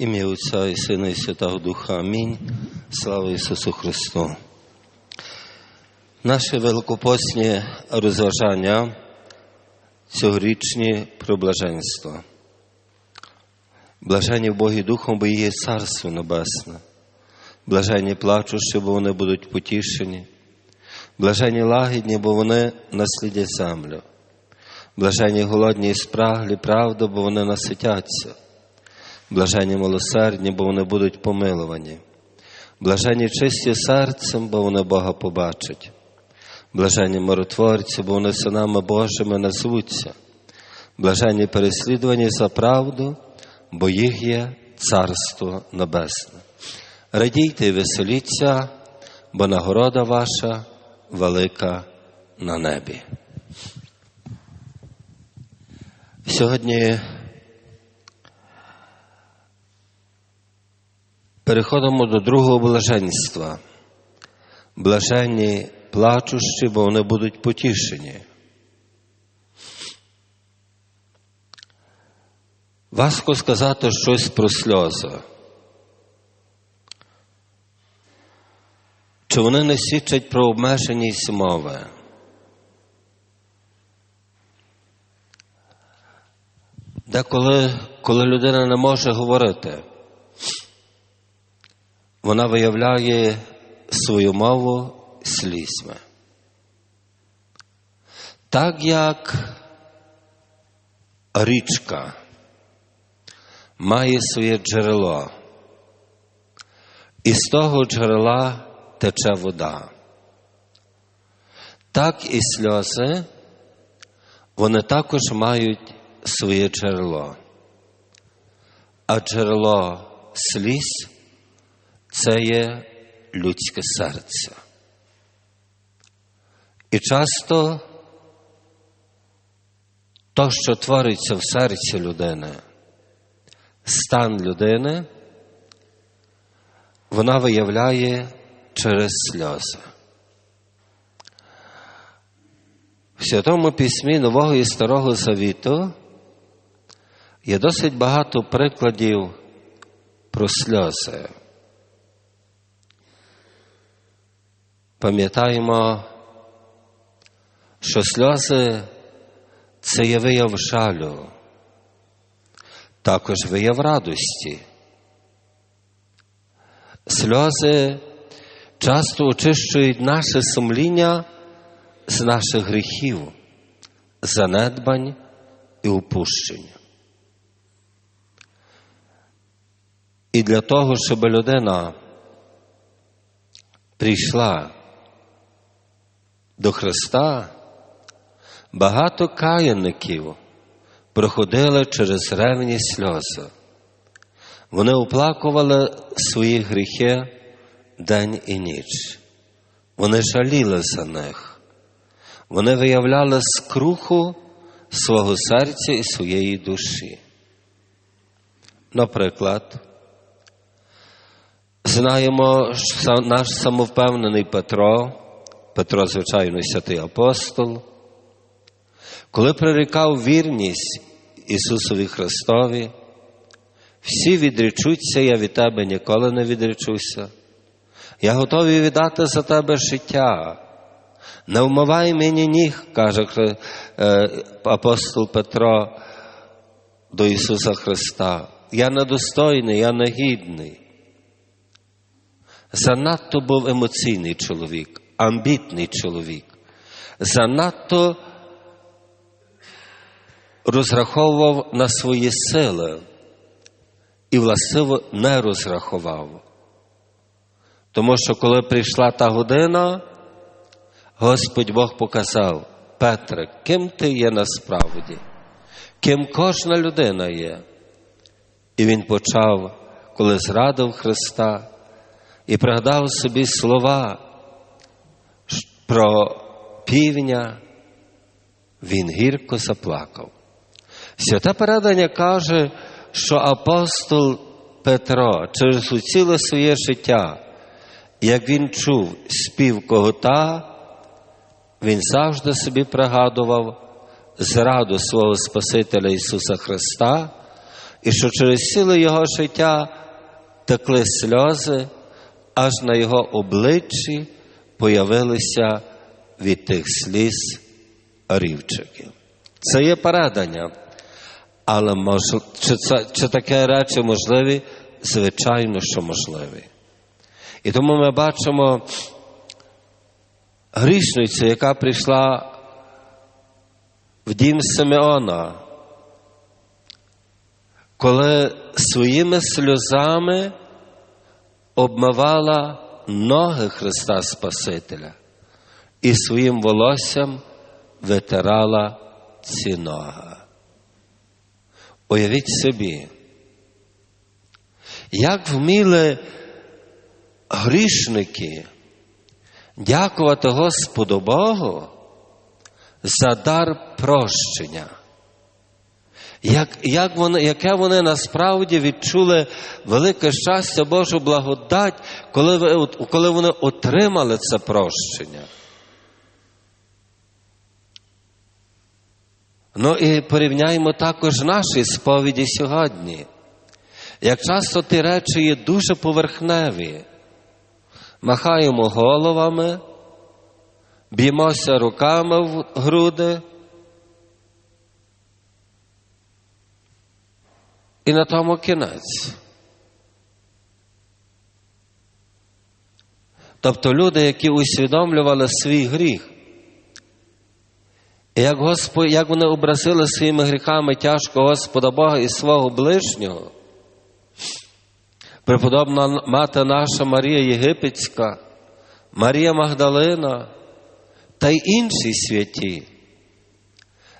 Ім'я Отця і Сина і Святого Духа. Амінь. Слава Ісусу Христу. Наші великопосні розважання цьогорічні про блаженство. Блажені в Богі Духом, бо є Царство Небесне. Блажені плачущі, бо вони будуть потішені. Блажені лагідні, бо вони наслідять землю. Блажені голодні і спраглі, правда, бо вони наситяться. Блажені милосердні, бо вони будуть помилувані. Блажені чисті серцем, бо вони Бога побачать. Блажені миротворці, бо вони синами Божими назвуться. Блажені переслідувані за правду, бо їх є Царство Небесне. Радійте і веселіться, бо нагорода ваша велика на небі. Сьогодні переходимо до другого блаженства. Блаженні плачущі, бо вони будуть потішені. Важко сказати щось про сльози. Чи вони не свідчать про обмеженість мови? Деколи, коли людина не може говорити, вона виявляє свою мову слізьми. Так як річка має своє джерело, і з того джерела тече вода. Так і сльози, вони також мають своє джерело. А джерело сліз це є людське серце. І часто то, що твориться в серці людини, стан людини, вона виявляє через сльози. В Святому Письмі Нового і Старого Завіту є досить багато прикладів про сльози. Пам'ятаємо, що сльози це є вияв жалю, також вияв радості. Сльози часто очищують наше сумління з наших гріхів, занедбань і упущень. І для того, щоб людина прийшла до Христа, багато каянників проходили через ревні сльози. Вони оплакували свої гріхи день і ніч. Вони жаліли за них. Вони виявляли скруху свого серця і своєї душі. Наприклад, знаємо, що наш самовпевнений Петро, Петро, звичайно, святий апостол, коли прирікав вірність Ісусові Христові, всі відречуться, я від тебе ніколи не відречуся. Я готовий віддати за тебе життя. Не вмивай мені ніг, каже апостол Петро до Ісуса Христа. Я недостойний, я негідний. Занадто був емоційний чоловік, амбітний чоловік. Занадто розраховував на свої сили і властиво не розрахував. Тому що коли прийшла та година, Господь Бог показав, Петре, ким ти є насправді, ким кожна людина є. І він почав, коли зрадив Христа, і пригадав собі слова про півня, він гірко заплакав. Святе передання каже, що апостол Петро через ціле своє життя, як він чув спів когота, він завжди собі пригадував зраду свого Спасителя Ісуса Христа і що через силу його життя текли сльози, аж на його обличчі появилися від тих сліз рівчики. Це є передання. Але мож... чи, це, чи таке речі можливі? Звичайно, що можливі. І тому ми бачимо грішницю, яка прийшла в дім Симеона, коли своїми сльозами обмивала ноги Христа Спасителя і своїм волоссям витирала ці ноги. Уявіть собі, як вміли грішники дякувати Господу Богу за дар прощення. Як, як вони, Яке вони насправді відчули велике щастя, Божу благодать, коли, коли вони отримали це прощення. Ну і порівняємо також наші сповіді сьогодні. Як часто ті речі є дуже поверхневі, махаємо головами, б'ємося руками в груди. І на тому кінець. Тобто люди, які усвідомлювали свій гріх, і як, Господь, як вони образили своїми гріхами тяжко Господа Бога і свого ближнього, преподобна мати наша Марія Єгипетська, Марія Магдалина та й інші святі,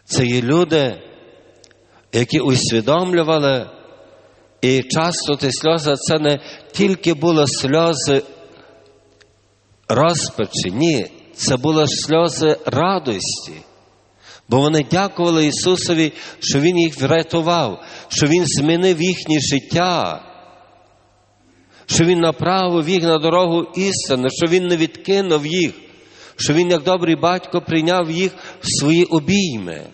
це є люди, які усвідомлювали, і часто ті сльози це не тільки були сльози розпачі, ні, це були сльози радості. Бо вони дякували Ісусові, що Він їх врятував, що Він змінив їхнє життя, що Він направив їх на дорогу істини, що Він не відкинув їх, що Він, як добрий батько, прийняв їх в свої обійми.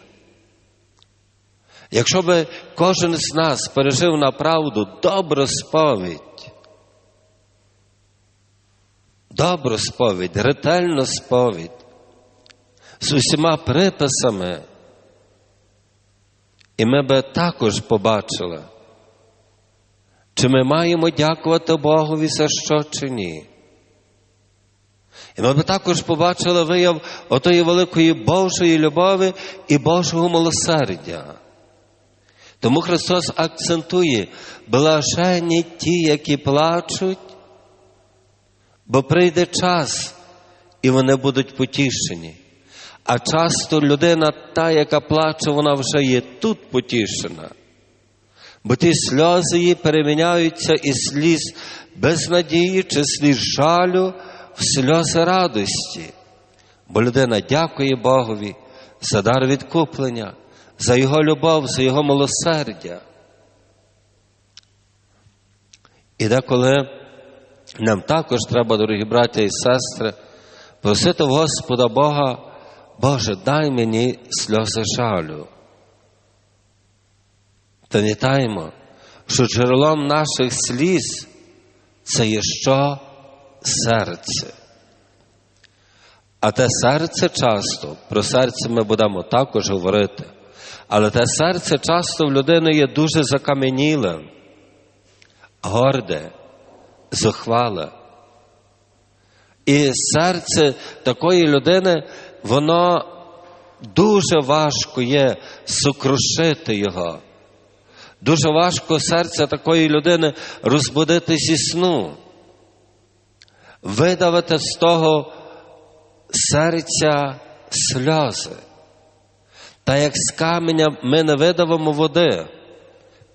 Якщо би кожен з нас пережив на правду добру сповідь, добру сповідь, ретельну сповідь, з усіма приписами, і ми би також побачили, чи ми маємо дякувати Богові за що чи ні. І ми би також побачили вияв отої великої Божої любові і Божого милосердя. Тому Христос акцентує, блаженні ті, які плачуть, бо прийде час, і вони будуть потішені. А часто людина, та, яка плаче, вона вже є тут потішена. Бо ті сльози її переміняються із сліз безнадії чи сліз жалю в сльози радості. Бо людина дякує Богові за дар відкуплення, за Його любов, за Його милосердя. І деколи нам також треба, дорогі браття і сестри, просити Господа Бога, Боже, дай мені сльози жалю. Пам'ятаємо, що джерелом наших сліз це є що серце. А те серце часто, про серце ми будемо також говорити, але те серце часто в людини є дуже закам'яніле, горде, зухвале. І серце такої людини, воно дуже важко є сокрушити його. Дуже важко серце такої людини розбудити зі сну, видавити з того серця сльози. Та як з каменя ми не видавимо води,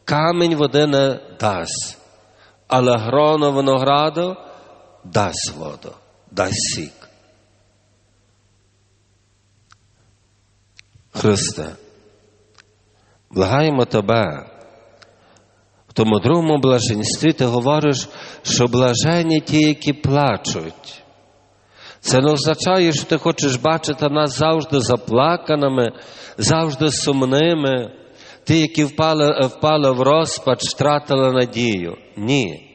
камінь води не дасть, але гроно винограду дасть воду, дасть сік. Христе, благаємо Тебе. В тому другому блаженстві ти говориш, що блажені ті, які плачуть. Це не означає, що ти хочеш бачити нас завжди заплаканими, завжди сумними. Ті, які впали, впали в розпач, втратили надію. Ні.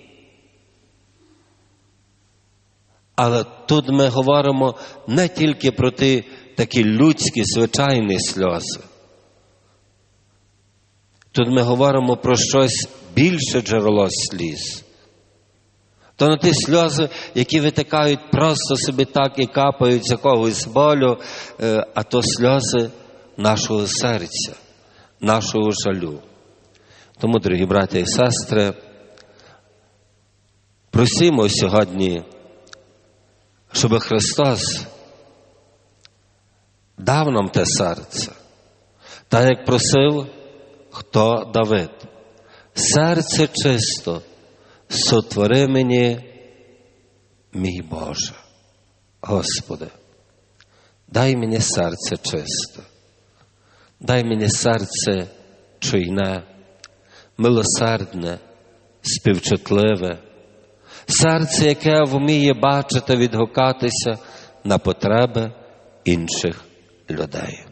Але тут ми говоримо не тільки про ті такі людські, звичайні сльози. Тут ми говоримо про щось більше джерело сліз. То не ті сльози, які витикають просто собі так і капають з якогось болю, е, а то сльози нашого серця, нашого жалю. Тому, дорогі браті і сестри, просимо сьогодні, щоб Христос дав нам те серце, так як просив хто Давид. Серце чисто, сотвори мені, мій Боже. Господи, дай мені серце чисте, дай мені серце чуйне, милосердне, співчутливе, серце, яке вміє бачити, відгукатися на потреби інших людей.